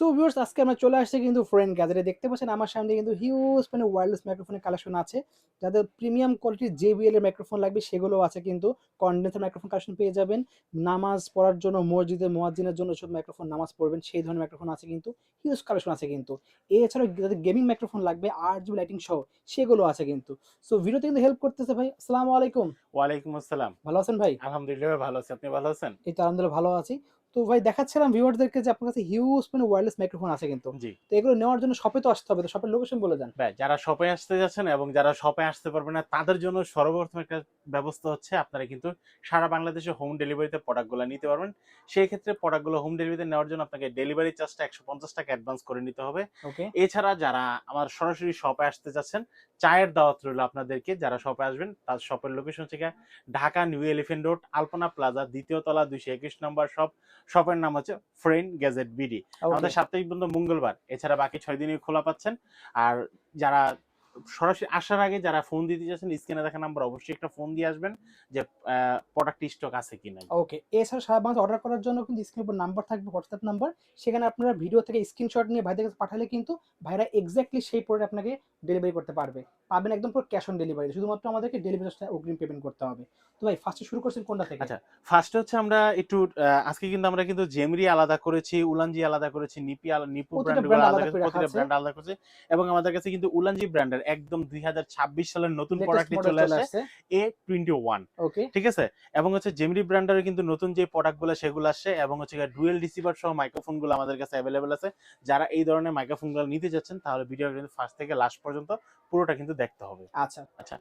So আজকে আমরা চলে আসছি কিন্তু ফ্রেন্ড গ্যাদারে দেখতে পাচ্ছেন আমার সামনে কিন্তু হিউজ মানে ওয়্যারলেস মাইক্রোফোনের কালেকশন আছে। যাদের প্রিমিয়াম কোয়ালিটির JBL এর মাইক্রোফোন লাগবে সেগুলো আছে কিন্তু। কন্ডেন্সার মাইক্রোফোন কালেকশন পেয়ে যাবেন। নামাজ পড়ার জন্য মসজিদে মুয়াজ্জিনের জন্য সব মাইক্রোফোন নামাজ পড়বেন সেই ধরনের মাইক্রোফোন আছে কিন্তু। হিউজ কালেকশন আছে কিন্তু। এছাড়াও যাদের গেমিং মাইক্রোফোন লাগবে আর জিবি লাইটিং সহ সেগুলো আছে কিন্তু। সো ভিডিওতে কিন্তু হেল্প করতেছে ভাই। আসসালামু আলাইকুম। ওয়ালাইকুম আসসালাম। ভালো আছেন ভাই? আলহামদুলিল্লাহ ভালো আছি। আপনি ভালো আছেন? এই তো আলহামদুলিল্লাহ ভালো আছি। তো ভাই দেখাচ্ছিলাম ভিউয়ারদেরকে যে আপনার কাছে হিউজ মানে ওয়্যারলেস মাইক্রোফোন আছে কিন্তু। জি। তো এগুলো নেওয়ার জন্য শপে তো আসতে হবে তো শপের লোকেশন বলে দেন। ভাই যারা শপে আসতে যাচ্ছেন এবং যারা শপে আসতে পারবে না তাদের জন্য সর্বপ্রথম একটা ব্যবস্থা হচ্ছে আপনারা কিন্তু সারা বাংলাদেশে হোম ডেলিভারিতে প্রোডাক্টগুলো নিতে পারবেন। সেই ক্ষেত্রে প্রোডাক্টগুলো হোম ডেলিভারিতে নেওয়ার জন্য আপনাকে ডেলিভারি চার্জটা একশো পঞ্চাশ টাকা অ্যাডভান্স করে নিতে হবে। ওকে এছাড়া যারা আমার সরাসরি শপে আসতে যাচ্ছেন চায়ের দাওয়াত রইল আপনাদেরকে যারা শপে আসবেন তার শপের লোকেশন হচ্ছে Dhaka new elephant road Alpana plaza দ্বিতীয় তলা দুইশো একুশ নম্বর শপ শপের নাম হচ্ছে ফ্রেন্ড গ্যাজেট বিডি। আমাদের সাপ্তাহিক বন্ধ মঙ্গলবার এছাড়া বাকি ছয় দিনই খোলা পাচ্ছেন। আর যারা সরাসরি আসার আগে যারা ফোন দিতে যাচ্ছেন স্ক্রিনে দেখা নাম্বার অবশ্যই একটা ফোন দিয়ে আসবেন যে প্রোডাক্ট স্টক আছে কিনা। ওকে এছাড়া সারা বাংলাদেশ অর্ডার করার জন্য কিন্তু স্ক্রিনের উপর নাম্বার থাকবে হোয়াটসঅ্যাপ নাম্বার সেখানে আপনারা ভিডিও থেকে স্ক্রিনশট নিয়ে ভাইদের কাছে পাঠালে কিন্তু ভাইরা এক্স্যাক্টলি সেই প্রোডাক্ট আপনাকে ডেলিভারি করতে পারবে। পাবেন একদম পুরো ক্যাশ অন ডেলিভারি শুধুমাত্র আমাদেরকে ডেলিভারি অগ্রিম পেমেন্ট করতে হবে। তো ভাই ফার্স্টে শুরু করছেন কোনটা থেকে? আচ্ছা ফার্স্ট হচ্ছে আমরা একটু আজকে কিন্তু আমরা কিন্তু জেমরি আলাদা করেছি উলানজি আলাদা করেছি নিপি আলা- নিপু ব্র্যান্ড আলাদা আলাদা করে রাখা প্রতিটা ব্র্যান্ড আলাদা করেছে। এবং আমাদের কাছে কিন্তু উলানজি ব্র্যান্ডের একদম দুই সালের নতুন প্রোডাক্ট প্রোডাক্টটি চলে আসছে। এ টোয়েন্টি ওয়ান ওকে ঠিক আছে? এবং হচ্ছে জেমরি ব্র্যান্ডের কিন্তু নতুন যে প্রোডাক্টগুলো সেগুলো আসছে এবং হচ্ছে ডুয়েল রিসিভার সহ মাইক্রোফোনগুলো আমাদের কাছে অ্যাভেলেবেল আছে। যারা এই ধরনের মাইক্রোফোনগুলো নিতে যাচ্ছেন তাহলে ভিডিও কিন্তু ফার্স্ট থেকে লাস্ট পর্যন্ত পুরোটা কিন্তু দেখতে হবে। আচ্ছা। আচ্ছা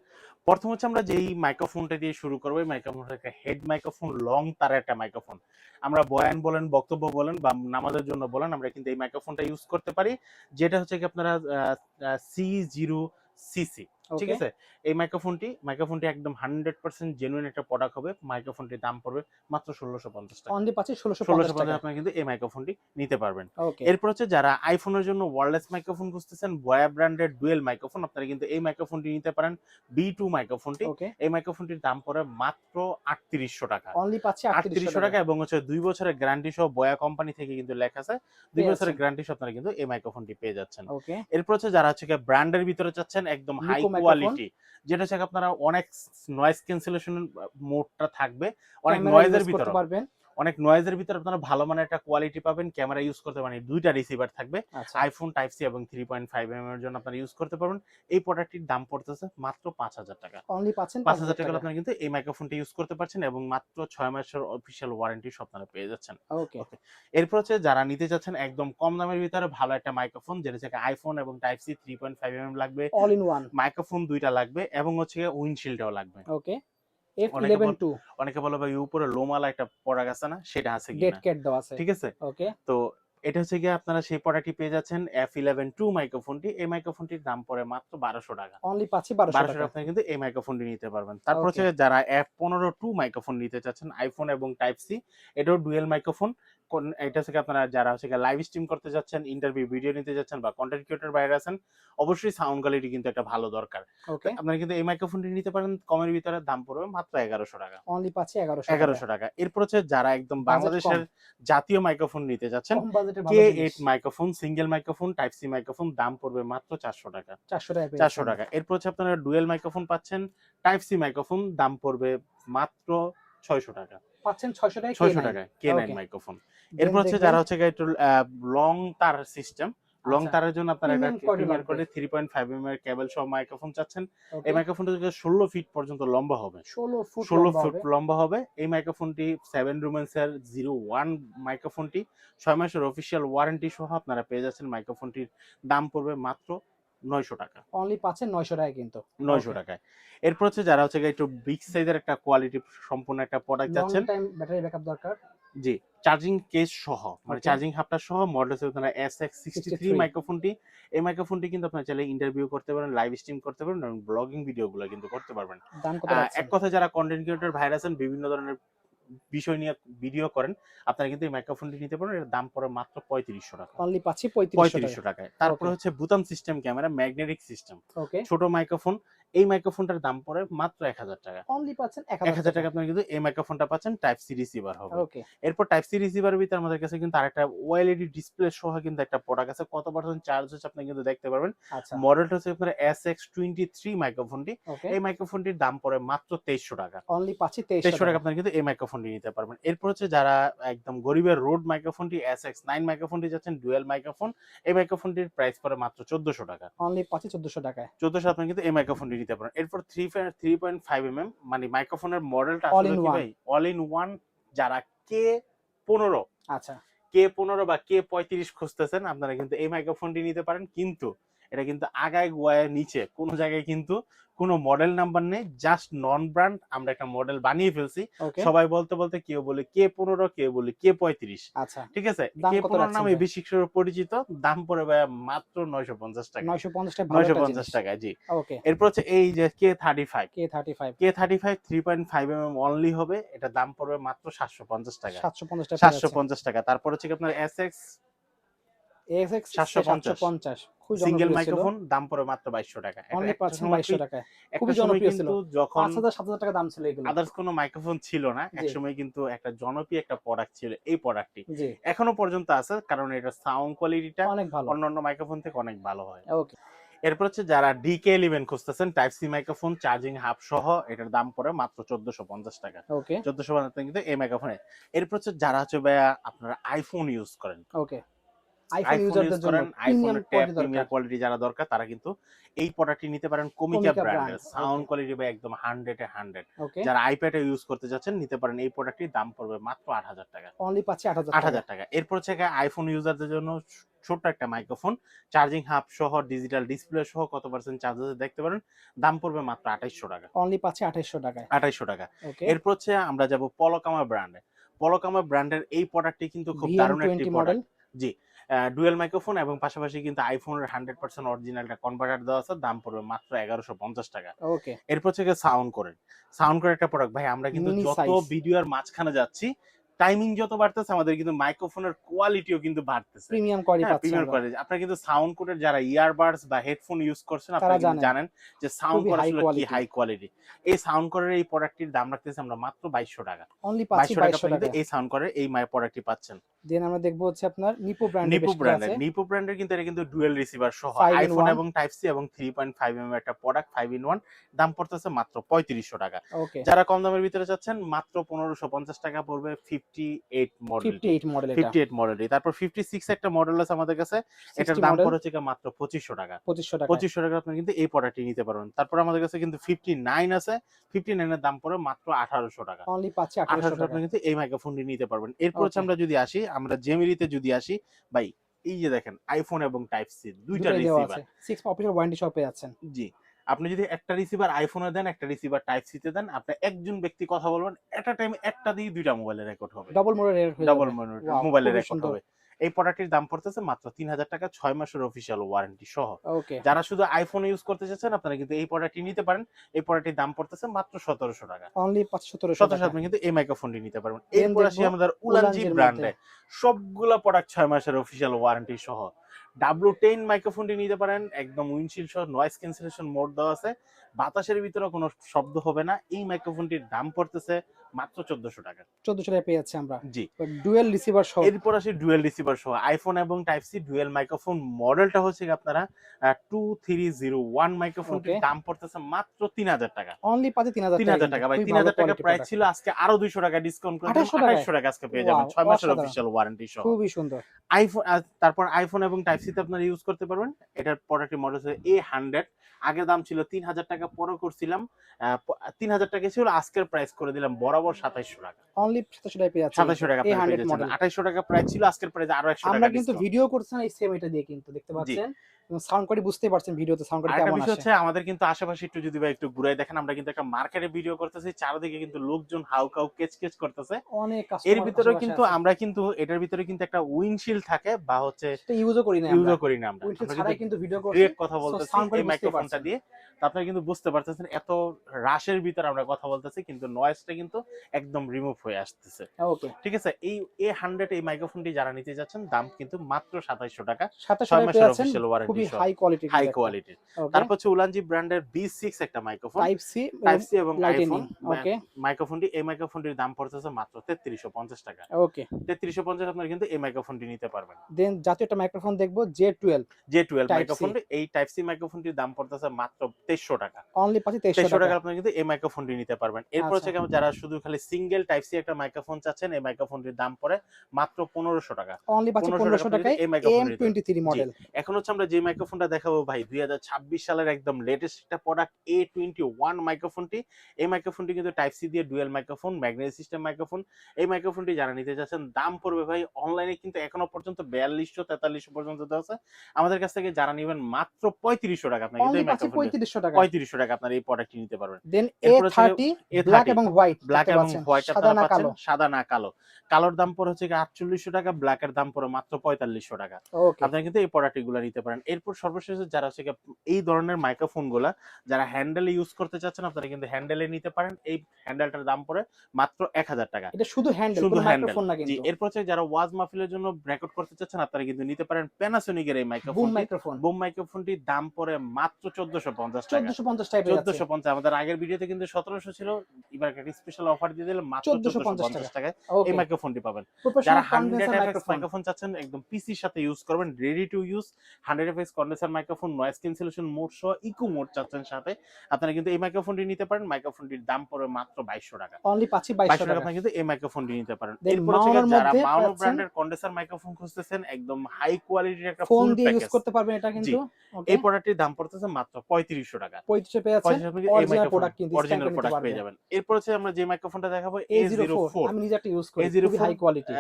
প্রথম হচ্ছে আমরা যেই মাইক্রোফোনটা দিয়ে শুরু করব মাইক্রোফোন মাইক্রোফোনটা একটা হেড মাইক্রোফোন লং তার একটা মাইক্রোফোন আমরা বয়ান বলেন বক্তব্য বলেন বা নামাজের জন্য বলেন আমরা কিন্তু এই মাইক্রোফোনটা ইউজ করতে পারি। যেটা হচ্ছে কি আপনারা সি জিরো সিসি ঠিক আছে? এই মাইক্রোফোনটি মাইক্রোফোনটি একদম হান্ড্রেড পার্সেন্ট জেনুইন একটা প্রোডাক্ট হবে। মাইক্রোফোনটির দাম পড়বে মাত্র ষোলোশো পঞ্চাশ টাকা। অনলি পাচ্ছে ষোলোশো ষোলোশো পঞ্চাশ আপনারা কিন্তু এই মাইক্রোফোনটি নিতে পারবেন। এরপর হচ্ছে যারা আইফোনের জন্য ওয়ারলেস মাইক্রোফোন খুঁজতেছেন বয়া ব্র্যান্ডের ডুয়েল মাইক্রোফোন আপনারা কিন্তু এই মাইক্রোফোনটি নিতে পারেন। বি টু মাইক্রোফোনটি এই মাইক্রোফোনটির দাম পড়ে মাত্র আটত্রিশশো টাকা। অনলি পাচ্ছে আটত্রিশশো টাকা। এবং হচ্ছে দুই বছরের গ্যারান্টি সহ বয়া কোম্পানি থেকে কিন্তু লেখা আছে। দুই বছরের গ্যারান্টি সহ আপনারা কিন্তু এই মাইক্রোফোনটি পেয়ে যাচ্ছেন। ওকে এরপর হচ্ছে যারা হচ্ছে ব্র্যান্ডের ভিতরে চাচ্ছেন একদম হাই। কোয়ালিটি যেটা হচ্ছে আপনারা অনেক নয়েজ ক্যান্সেলেশন মোডটা থাকবে অনেক নয়েজের ভিতরে পারবেন। অনেক নয়েজের ভিতরে আপনারা ভালো মানের একটা কোয়ালিটি পাবেন ক্যামেরা ইউজ করতে পারেন। দুইটা রিসিভার থাকবে। আইফোন টাইপ সি এবং থ্রি পয়েন্ট ফাইভ এম এর জন্য আপনারা ইউজ করতে পারবেন। এই প্রোডাক্টটির দাম পড়তেছে মাত্র পাঁচ হাজার টাকা। অনলি পাচ্ছেন পাঁচ হাজার টাকা। আপনারা কিন্তু এই মাইক্রোফোনটি ইউজ করতে পারছেন এবং মাত্র ছয় মাসের অফিসিয়াল ওয়ারেন্টি সব আপনারা পেয়ে যাচ্ছেন। ওকে এরপর হচ্ছে যারা নিতে চাচ্ছেন একদম কম দামের ভিতরে ভালো একটা মাইক্রোফোন যেটা হচ্ছে আইফোন এবং type C three point five M লাগবে। অল ইন ওয়ান মাইক্রোফোন দুইটা লাগবে এবং হচ্ছে উইন্ডশিল্ডটাও লাগবে। ওকে এফ ইলেভেন টু অনেকে বলে ভাই উপরে লোমালা একটা প্রোডাক্ট আছে না সেটা আছে ক্যাট দেওয়া আছে। ঠিক আছে? ওকে তো এটা হচ্ছে গিয়ে আপনারা সেই প্রোডাক্টটি পেয়ে যাচ্ছেন এফ ইলেভেন টু মাইক্রোফোনটি এই মাইক্রোফোনটির দাম পড়ে মাত্র বারোশো টাকা। অনলি পাচ্ছি বারোশো টাকা। আপনারা কিন্তু এই মাইক্রোফোনটি নিতে পারবেন। তারপর হচ্ছে যারা এফ পনেরো টু মাইক্রোফোন নিতে চাচ্ছেন আইফোন এবং টাইপ সি এটাও ডুয়েল মাইক্রোফোন এটা থেকে আপনারা যারা হচ্ছে লাইভ স্ট্রিম করতে যাচ্ছেন ইন্টারভিউ ভিডিও নিতে যাচ্ছেন বা কন্টেন্ট ক্রিয়েটর বাইরে আছেন অবশ্যই সাউন্ড কোয়ালিটি কিন্তু একটা ভালো দরকার। ওকে আপনারা কিন্তু এই মাইক্রোফোনটি নিতে পারেন কমের ভিতরে দাম পড়বে মাত্র এগারোশো টাকা। অনলি পাচ্ছি এগারোশো এগারোশো টাকা। এরপর হচ্ছে যারা একদম বাংলাদেশের জাতীয় মাইক্রোফোন নিতে যাচ্ছেন K eight microphone single microphone type C microphone দাম পড়বে মাত্র চারশো টাকা। চারশো টাকা চারশো টাকা। এরপর হচ্ছে আপনারা ডুয়েল মাইক্রোফোন পাচ্ছেন টাইপ সি মাইক্রোফোন দাম পড়বে মাত্র ছয়শো টাকা। পাচ্ছেন ছয়শো টাকা ছয়শো টাকা কে নাইন মাইক্রোফোন এরপর হচ্ছে যারা হচ্ছে একটু লং তার সিস্টেম লং আচ্ছা, তারের জন্য আপনারা quality প্রিমিয়ার লাগবে। করে থ্রি পয়েন্ট এম এর কেবল সহ মাইক্রোফোন চাচ্ছেন। এই মাইক্রোফোনটা ষোলো ফিট পর্যন্ত লম্বা হবে। ষোলো ফুট ষোলো লম্বা ফুট হবে। লম্বা হবে। এই মাইক্রোফোনটি সেভেন রুমেন্সের জিরো ওয়ান মাইক্রোফোনটি ছয় মাসের অফিসিয়াল ওয়ারেন্টি সহ আপনারা পেয়ে যাচ্ছেন মাইক্রোফোনটির দাম পড়বে মাত্র নয়শো টাকা। অনলি পাচ্ছেন নয়শো টাকা কিন্তু। নয়শো টাকায়। এরপর হচ্ছে যারা হচ্ছে একটু বিগ সাইজের একটা কোয়ালিটি সম্পূর্ণ একটা প্রোডাক্ট যাচ্ছেন। টাইম ব্যাটারি ব্যাকআপ দরকার। জি চার্জিং কেস সহ মানে. চার্জিং হাবটা সহ মডেল হচ্ছে আপনারা এস এক্স সিক্সটি থ্রি 63 মাইক্রোফোনটি এই মাইক্রোফোনটি কিন্তু আপনারা চাইলে ইন্টারভিউ করতে পারেন লাইভ স্ট্রিম করতে পারেন এবং ব্লগিং ভিডিওগুলো কিন্তু করতে পারবেন। এক কথা যারা কন্টেন্ট ক্রিয়েটর ভাইরাস বিভিন্ন ধরনের বিষয় নিয়ে ভিডিও করেন আপনারা কিন্তু এই মাইক্রোফোনটি নিতে পারেন এর দাম পড়ে মাত্র পঁয়ত্রিশশো টাকা। অনলি পাচ্ছি পঁয়ত্রিশশো পঁয়ত্রিশশো টাকা টাকায়। তারপরে. হচ্ছে বুতাম system camera magnetic system okay ছোট মাইক্রোফোন এই মাইক্রোফোনটার দাম পড়ে মাত্র এক হাজার টাকা। অনলি পাচ্ছেন এক হাজার টাকা আপনার কিন্তু এই মাইক্রোফোনটা পাচ্ছেন টাইপ সি রিসিভার হবে। ওকে এরপর টাইপ সি রিসিভারের ভিতরে আমাদের কাছে কিন্তু আরেকটা ওএলইডি ডিসপ্লে সহ কিন্তু একটা প্রোডাক্ট আছে। কত পার্সেন্ট চার্জ হচ্ছে আপনি কিন্তু দেখতে পারবেন। আচ্ছা। মডেলটা হচ্ছে আপনার এস এক্স টোয়েন্টি থ্রি মাইক্রোফোনটি এই মাইক্রোফোনটির দাম পড়ে মাত্র তেইশশো টাকা। অনলি পাচ্ছি তেইশশো টাকা টাকা। আপনার কিন্তু এই মাইক্রোফোনটি নিতে পারবেন। এরপর হচ্ছে যারা একদম গরিবের রোড মাইক্রোফোনটি এস এক্স নাইন মাইক্রোফোনটি যাচ্ছেন ডুয়েল মাইক্রোফোন এই মাইক্রোফোনটির প্রাইস পড়ে মাত্র চোদ্দশো টাকা। অনলি পাচ্ছি চোদ্দশো টাকায়। চোদ্দশো আপনি কিন্তু এই মাইক্রোফোনটি নিতে পারেন। এরপর three three point five M M মানে মাইক্রোফোনের মডেলটা অল ইন ওয়ান যারা কে পনেরো আচ্ছা। কে পনেরো বা কে পঁয়ত্রিশ খুঁজতেছেন আপনারা কিন্তু এই মাইক্রোফোনটি নিতে পারেন। কিন্তু এটা কিন্তু আগায় গোয়ায় নিচে। কোনো জায়গায় কিন্তু কোনো মডেল নাম্বার নেই জাস্ট নন ব্র্যান্ড আমরা একটা মডেল বানিয়ে ফেলছি। সবাই বলতে বলতে কেউ বলে কে পনেরো কেউ বলে কে পঁয়ত্রিশ। আচ্ছা। ঠিক আছে? কে পনেরো নামে বেশি পরিচিত দাম পড়ে ভাই মাত্র নয়শো পঞ্চাশ টাকা। নয়শো পঞ্চাশ টাকা নয়শো পঞ্চাশ টাকা জি। ওকে এরপর হচ্ছে এই যে K thirty five K thirty five K thirty five three point five M M only হবে এটা দাম পড়বে মাত্র সাতশো পঞ্চাশ টাকা। সাতশো পঞ্চাশ টাকা সাতশো পঞ্চাশ টাকা। তারপর হচ্ছে আপনার এস এক্স এক্স এক্স 750 সাতশো পঞ্চাশ। খুব সিঙ্গেল জনপ্রিয় ছিল। মাইক্রোফোন দাম পড়ে মাত্র বাইশশো টাকা। অনলি পাচ্ছেন সময় বাইশশো কি- টাকায়। একটা খুবই জনপ্রিয় ছিল। যখন পাঁচ হাজার সাত হাজার টাকা দাম ছিল এগুলো। আদার্স কোনো মাইক্রোফোন ছিল না একসময় কিন্তু একটা জনপ্রিয় একটা প্রোডাক্ট ছিল এই প্রোডাক্টটি এখনও পর্যন্ত আছে কারণ এটা সাউন্ড কোয়ালিটিটা অনেক ভালো। অন্যান্য মাইক্রোফোন থেকে অনেক ভালো হয়। ওকে এরপর হচ্ছে যারা ডিকে ইলেভেন খুঁজতেছেন type C microphone charging hub সহ এটার দাম পড়ে মাত্র চোদ্দশো পঞ্চাশ টাকা। চোদ্দশো পঞ্চাশ টাকা কিন্তু এই মাইক্রোফোনে এরপর হচ্ছে যারা হচ্ছে ভাইয়া আপনারা আইফোন ইউজ করেন। ওকে আইফোন আইফোন ইউজ ইউজারদের জন্য কোয়ালিটি প্রিমিয়ার কোয়ালিটি যারা দরকার তারা কিন্তু এই প্রোডাক্টটি নিতে পারেন কমিকা ব্র্যান্ডের সাউন্ড. কোয়ালিটি ভাই একদম হান্ড্রেড এ হান্ড্রেড ওকে যারা আইপ্যাডে ইউজ করতে যাচ্ছেন নিতে পারেন এই প্রোডাক্টটির দাম পড়বে মাত্র আট হাজার টাকা। অনলি পাচ্ছি আট হাজার আট হাজার টাকা। এরপর হচ্ছে আইফোন ইউজারদের জন্য ছোট্ট একটা মাইক্রোফোন চার্জিং হাব সহ ডিজিটাল ডিসপ্লে সহ কত পার্সেন্ট চার্জ দেখতে পারেন দাম পড়বে মাত্র আঠাইশশো টাকা। অনলি পাচ্ছি আঠাইশশো টাকায়। আঠাইশশো টাকা। এরপর হচ্ছে আমরা যাব পলকামা ব্র্যান্ডে পলকামা ব্র্যান্ডের এই প্রোডাক্টটি কিন্তু খুব দারুণ একটি প্রোডাক্ট ডুয়েল মাইক্রোফোন এবং পাশাপাশি কিন্তু আইফোনের হান্ড্রেড পার্সেন্ট অরিজিনাল কনভার্টার দেওয়া আছে দাম পড়বে মাত্র এগারোশো পঞ্চাশ টাকা। ওকে এরপর থেকে সাউন্ড করেন সাউন্ড করে একটা প্রোডাক্ট ভাই আমরা কিন্তু যত ভিডিও ভিডিওর মাঝখানে যাচ্ছি টাইমিং যত বাড়তেছে আমাদের কিন্তু মাইক্রোফোনের কোয়ালিটিও কিন্তু বাড়তেছে। প্রিমিয়াম কোয়ালিটি পাচ্ছি কোয়ালিটি আপনারা কিন্তু সাউন্ড কোডের যারা ইয়ারবাডস বা হেডফোন ইউজ করছেন আপনারা কিন্তু জানেন। যে সাউন্ড কোড আসলে কি হাই কোয়ালিটি এই সাউন্ড কোডের এই প্রোডাক্টটির দাম রাখতেছি আমরা মাত্র বাইশশো টাকা। অনলি পাচ্ছি বাইশশো টাকা বাইশশো কিন্তু এই সাউন্ড কোডের এই মাই প্রোডাক্টটি পাচ্ছেন। দেন আমরা দেখব হচ্ছে আপনার নিপো ব্র্যান্ডের নিপু ব্র্যান্ডের নিপু ব্র্যান্ডের কিন্তু এটা কিন্তু ডুয়েল রিসিভার সহ আইফোন এবং টাইপ সি এবং থ্রি পয়েন্ট ফাইভ এম একটা প্রোডাক্ট ফাইভ ইন ওয়ান দাম পড়তেছে মাত্র পঁয়ত্রিশশো টাকা। যারা কম দামের ভিতরে চাচ্ছেন মাত্র পনেরোশো পঞ্চাশ টাকা পড়বে fifty eight model fifty eight model এটা। ফিফটি এইট তারপর ফিফটি সিক্স একটা মডেল আছে আমাদের কাছে। এটার দাম মাত্র টাকা। পঁচিশশো টাকা। পঁচিশশো টাকা আপনি কিন্তু এই প্রোডাক্টটি নিতে পারবেন। তারপর আমাদের কাছে কিন্তু ফিফটি নাইন আছে। ফিফটি নাইনের দাম পড়ে মাত্র আঠারোশো টাকা। অনলি পাচ্ছি আঠারোশো আঠারোশো টাকা। আপনি কিন্তু এই মাইক্রোফোনটি নিতে পারবেন। এরপর হচ্ছে আমরা যদি আসি আমরা জেমিরিতে যদি আসি ভাই এই যে দেখেন আইফোন এবং টাইপ সি দুইটা রিসিভার আছে। সিক্স অফিসিয়াল ওয়ারেন্টি শপে আছেন। জি। আপনি যদি একটা রিসিভার আইফোনে দেন একটা রিসিভার টাইপ সিতে দেন আপনি একজন ব্যক্তি কথা বলবেন একটা টাইম একটা দিয়ে দুইটা মোবাইলে রেকর্ড হবে। ডবল ডাবল মোবাইলে রেকর্ড হবে। এই প্রোডাক্টের দাম পড়তেছে মাত্র তিন হাজার টাকা ছয় মাসের অফিসিয়াল ওয়ারেন্টি সহ। যারা শুধু আইফোন ইউজ করতে চাচ্ছেন আপনারা কিন্তু এই প্রোডাক্টটি নিতে পারেন। এই প্রোডাক্টের দাম পড়তেছে মাত্র সতেরোশো টাকা। অনলি সতেরোশো আপনি কিন্তু এই মাইক্রোফোনটি নিতে পারবেন। এরপর আসি আমাদের উলানজি ব্র্যান্ডে। সবগুলা প্রোডাক্ট ছয় মাসের অফিসিয়াল ওয়ারেন্টি সহ। ডাব্লু টেন মাইক্রোফোনটি নিতে পারেন। একদম উইনশিল সহ নয়েস ক্যান্সেলেশন মোড দেওয়া আছে। বাতাসের ভিতরে কোনো শব্দ হবে না। এই মাইক্রোফোনটির দাম পড়তেছে মাত্র 1400 টাকা। 1400 টাকা পেয়ে আমরা। জি। রিসিভার সহ। এরপর রিসিভার সহ। আইফোন এবং টাইপ সি মাইক্রোফোন মডেলটা হচ্ছে আপনারা 2301 মাইক্রোফোনটির দাম পড়তেছে মাত্র 3000 টাকা। অনলি পাতে 3000 3000 টাকা। ভাই 3000 টাকা প্রাইস ছিল আজকে আরও 200 টাকা ডিসকাউন্ট করে 2800 টাকা আজকে পেয়ে যাবেন। 6 মাসের অফিশিয়াল ওয়ারেন্টি সহ। খুবই সুন্দর। আইফোন তারপর আইফোন এবং টাইপ সি তে আপনারা ইউজ করতে পারবেন। এটার প্রোডাক্টের মডেল হচ্ছে A100 আগে দাম ছিল তিন হাজার টাকা পরও করছিলাম তিন হাজার টাকা ছিল আজকের প্রাইস করে দিলাম বরাবর সাতাইশশো টাকা। অনলি সাতাশশো টাকা পেয়ে যাচ্ছে সাতাশশো টাকা আঠাইশশো টাকা প্রাইস ছিল আজকের প্রাইস আরও একশো আমরা কিন্তু ভিডিও করছিলাম এই সেম এটা দিয়ে কিন্তু দেখতে পাচ্ছেন? সাউন্ড কোয়ালিটি বুঝতে পারছেন ভিডিওতে সাউন্ড কোয়ালিটি কেমন আসে। হচ্ছে আমাদের কিন্তু আশেপাশে একটু যদি ভাই একটু ঘুরাই দেখেন আমরা কিন্তু একটা মার্কেটে ভিডিও করতেছি চারিদিকে কিন্তু লোকজন হাউ কাউ কেচ কেচ করতেছে। অনেক এর ভিতরে কিন্তু আমরা কিন্তু এটার ভিতরে কিন্তু একটা উইন্ডশিল্ড থাকে বা হচ্ছে ইউজও করি না ইউজও করি না আমরা। উইন্ডশিল্ড ছাড়াই কিন্তু ভিডিও করছি। কথা বলতেছি এই মাইক্রোফোনটা দিয়ে। আপনারা কিন্তু বুঝতে পারতেছেন এত রাশের ভিতরে আমরা কথা বলতেছি কিন্তু নয়েজটা কিন্তু একদম রিমুভ হয়ে আসতেছে। ওকে ঠিক আছে? এই এ হান্ড্রেড এই মাইক্রোফোনটি যারা নিতে যাচ্ছেন দাম কিন্তু মাত্র সাতাইশশো টাকা। ছয় মাসের official warranty high quality high কোয়ালিটির তারপর হচ্ছে উলানজি ব্র্যান্ডের বি সিক্স একটা microphone type C type C এবং আইফোন ওকে মাইক্রোফোনটি এই মাইক্রোফোনটির দাম পড়তেছে মাত্র তেত্রিশশো পঞ্চাশ টাকা। ওকে তেত্রিশশো পঞ্চাশ আপনারা কিন্তু এই মাইক্রোফোনটি নিতে পারবেন। দেন জাতীয় একটা মাইক্রোফোন দেখব জে টুয়েলভ জে টুয়েলভ। মাইক্রোফোনটি এই টাইপ সি মাইক্রোফোনটির দাম পড়তেছে মাত্র তেইশশো টাকা। অনলি পাচ্ছি তেইশশো টাকা। কিন্তু এই মাইক্রোফোনটি নিতে পারবেন। এরপর আচ্ছা। যারা শুধু খালি সিঙ্গেল টাইপ সি একটা মাইক্রোফোন চাচ্ছেন এই মাইক্রোফোনটির দাম পড়ে মাত্র পনেরোশো টাকা। অনলি পাচ্ছি পনেরোশো এই মাইক্রোফোন মডেল এখন হচ্ছে আমরা যে মাইক্রোফোনটা দেখাবো ভাই দুই সালের একদম লেটেস্ট একটা প্রোডাক্ট এ টোয়েন্টি ওয়ান মাইক্রোফোনটি এই মাইক্রোফোনটি কিন্তু টাইপ সি দিয়ে dual microphone magnet system microphone এই মাইক্রোফোনটি যারা নিতে চাচ্ছেন দাম পড়বে ভাই অনলাইনে কিন্তু এখনও পর্যন্ত বিয়াল্লিশশো তেতাল্লিশশো পর্যন্ত আছে। আমাদের কাছ থেকে যারা নেবেন মাত্র পঁয়ত্রিশশো টাকা আপনার পঁয়ত্রিশশো 3500 টাকা। আপনার এই প্রোডাক্টটি নিতে পারবেন। দেন A30 ব্ল্যাক এবং হোয়াইট ব্ল্যাক এবং হোয়াইট সাদা না কালো? সাদা না কালো। কালোর দাম পড়ে হচ্ছে 4800 টাকা ব্ল্যাক এর দাম পড়ে মাত্র 4500 টাকা। আপনারা কিন্তু এই নিতে পারেন। এরপর সর্বশেষে যারা হচ্ছে এই ধরনের যারা হ্যান্ডেলে ইউজ করতে চাচ্ছেন আপনারা কিন্তু হ্যান্ডেলে নিতে পারেন। এই হ্যান্ডেলটার দাম পড়ে মাত্র 1000 টাকা। এটা শুধু হ্যান্ডেল শুধু না কিন্তু। এরপর হচ্ছে যারা ওয়াজ মাহফিলের জন্য রেকর্ড করতে চাচ্ছেন আপনারা কিন্তু নিতে পারেন প্যানাসনিকের এই মাইক্রোফোন বুম মাইক্রোফোনটি দাম পড়ে মাত্র 1450 পঞ্চাশ টাকা। চোদ্দশো পঞ্চাশ টাইপের চোদ্দশো পঞ্চাশ আমাদের আগের ভিডিওতে কিন্তু সতেরোশো ছিল এবার একটা স্পেশাল অফার দিয়ে দিলে মাত্র 1450 টাকায়। এই মাইক্রোফোনটি পাবেন। যারা professional hundred condenser FX microphone microphone চাচ্ছেন একদম পিসির সাথে ইউজ করবেন ready to use hundred FX condenser microphone noise cancellation mode সহ ইকো মোড চাচ্ছেন সাথে। আপনারা কিন্তু এই মাইক্রোফোনটি নিতে পারেন মাইক্রোফোনটির দাম পড়বে মাত্র বাইশশো টাকা। অনলি পাচ্ছি বাইশশো বাইশশো টাকা টাকা। আপনারা কিন্তু এই মাইক্রোফোনটি নিতে পারেন। এরপর যারা মধ্যে মাউনো ব্র্যান্ডের কন্ডেন্সার মাইক্রোফোন খুঁজতেছেন একদম হাই কোয়ালিটির একটা ফোন দিয়ে ইউজ করতে পারবেন এটা কিন্তু। এই প্রোডাক্টটির দাম পড়তেছে মাত্র পঁয়ত্রিশশো টাকা। পঁয়ত্রিশে পেয়ে যাচ্ছেন অরিজিনাল প্রোডাক্ট কিন্তু অরিজিনাল প্রোডাক্ট পেয়ে যাবেন। এরপর হচ্ছে আমরা যে মাইক্রোফোনটা দেখাবো A A zero zero four four আমি নিজে একটা ইউজ করি খুবই হাই কোয়ালিটি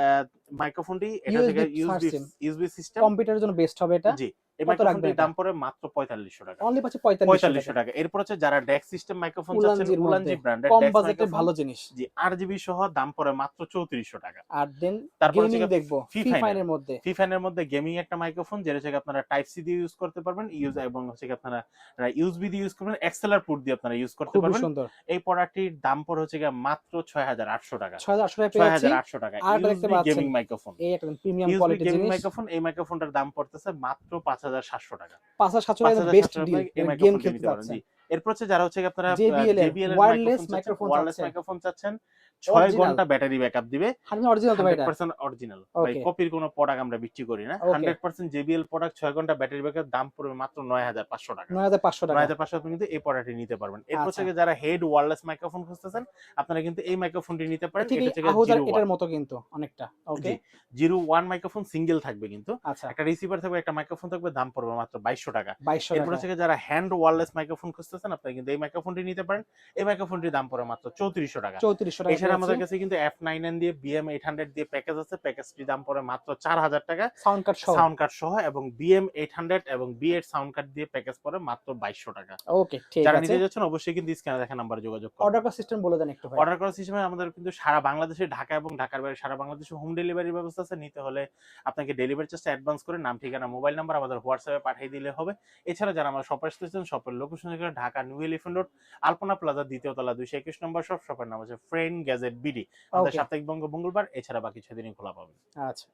মাইক্রোফোনটি এটা থেকে ইউএসবি ইউএসবি সিস্টেম কম্পিউটারের জন্য বেস্ট হবে এটা। জি। এই মাইক্রোফোনটির দাম পড়ে মাত্র পঁয়তাল্লিশশো টাকা। অনলি পাচ্ছি পঁয়তাল্লিশ পঁয়তাল্লিশশো টাকা। এরপর হচ্ছে যারা ডেক সিস্টেম মাইক্রোফোন চাচ্ছেন উলানজি ব্র্যান্ডের কম বাজেটে ভালো জিনিস। জি আর জিবি সহ দাম পড়ে মাত্র চৌত্রিশশো টাকা। আর দেন তারপর হচ্ছে দেখব ফায়ারের মধ্যে। ফায়ারের মধ্যে গেমিং একটা মাইক্রোফোন যেটা হচ্ছে আপনারা টাইপ সি দিয়ে ইউজ করতে পারবেন ইউজ এবং হচ্ছে আপনারা ইউএসবি দিয়ে ইউজ করবেন এক্সেলার পুট দিয়ে আপনারা ইউজ করতে পারবেন। এই প্রোডাক্টটির দাম পড়ে হচ্ছে মাত্র ছয় হাজার আটশো টাকা ছয় হাজার আটশো টাকা। আর দেখতে পাচ্ছেন। গেমিং মাইক্রোফোন এই একটা প্রিমিয়াম কোয়ালিটির জিনিস। মাইক্রোফোনটার দাম পড়তেছে মাত্র পাঁচ হাজার সাতশো টাকা। পাঁচ হাজার সাতশো পাঁচ টাকা বেস্ট ডিল গেম খেলতে পারেন এরপর হচ্ছে যারা হচ্ছে আপনারা JBL wireless microphone wireless microphone চাচ্ছেন ছয় ঘণ্টা ব্যাটারি ব্যাকআপ দিবে হান্ড্রেড অরিজিনাল ভাই 100% অরিজিনাল ভাই কপির কোনো প্রোডাক্ট আমরা বিক্রি করি না। Okay. 100% JBL প্রোডাক্ট 6 ঘণ্টা ব্যাটারি ব্যাকআপ দাম পড়বে মাত্র 9500 টাকা। নয় হাজার পাঁচশো টাকা। 9500 আপনি কিন্তু এই প্রোডাক্টটি নিতে পারবেন। এরপর আচ্ছা। থেকে যারা হেড ওয়্যারলেস মাইক্রোফোন খুঁজতেছেন আপনারা কিন্তু এই মাইক্রোফোনটি নিতে পারেন। এটার মতো কিন্তু অনেকটা। Okay zero one microphone single থাকবে কিন্তু। আচ্ছা। একটা রিসিভার থাকবে একটা মাইক্রোফোন থাকবে দাম পড়বে মাত্র 2200 টাকা। বাইশশো এরপর থেকে যারা হ্যান্ড ওয়্যারলেস মাইক্রোফোন খুঁজতেছেন আপনারা কিন্তু এই মাইক্রোফোনটি নিতে পারেন। এই মাইক্রোফোনটির দাম পড়ে মাত্র 3400 টাকা। চৌত্রিশশো টাকা এছাড়া আমাদের কাছে কিন্তু এফ নাইন এন দিয়ে বিএম এইট হান্ড্রেড দিয়ে প্যাকেজ আছে। প্যাকেজটির দাম পড়ে মাত্র চার হাজার টাকা। সাউন্ড কার্ড সহ। সাউন্ড কার্ড সহ এবং বিএম এইট হান্ড্রেড এবং বি এইট সাউন্ড কার্ড দিয়ে প্যাকেজ পড়ে মাত্র বাইশশো টাকা। ওকে ঠিক যারা নিতে যাচ্ছেন অবশ্যই কিন্তু স্ক্যানে দেখা নাম্বার যোগাযোগ করুন অর্ডার করার সিস্টেম বলে দেন একটু ভাই। অর্ডার করার সিস্টেমে আমাদের কিন্তু সারা বাংলাদেশে ঢাকা এবং ঢাকার বাইরে সারা বাংলাদেশে হোম ডেলিভারি ব্যবস্থা আছে। নিতে হলে আপনাকে ডেলিভারি চার্জটা অ্যাডভান্স করে নাম ঠিকানা মোবাইল নাম্বার আমাদের হোয়াটসঅ্যাপে পাঠিয়ে দিলে হবে। এছাড়া যারা আমরা শপ আসতেছেন শপের location Dhaka New Elephant Road Alpana Plaza দ্বিতীয় তলা দুইশো একুশ নম্বর শপ শপের নাম আছে ফ্রেন্ড বিডি। আমাদের সাপ্তাহিক বঙ্গ মঙ্গলবার এছাড়া বাকি ছয় দিনই খোলা পাবেন আচ্ছা।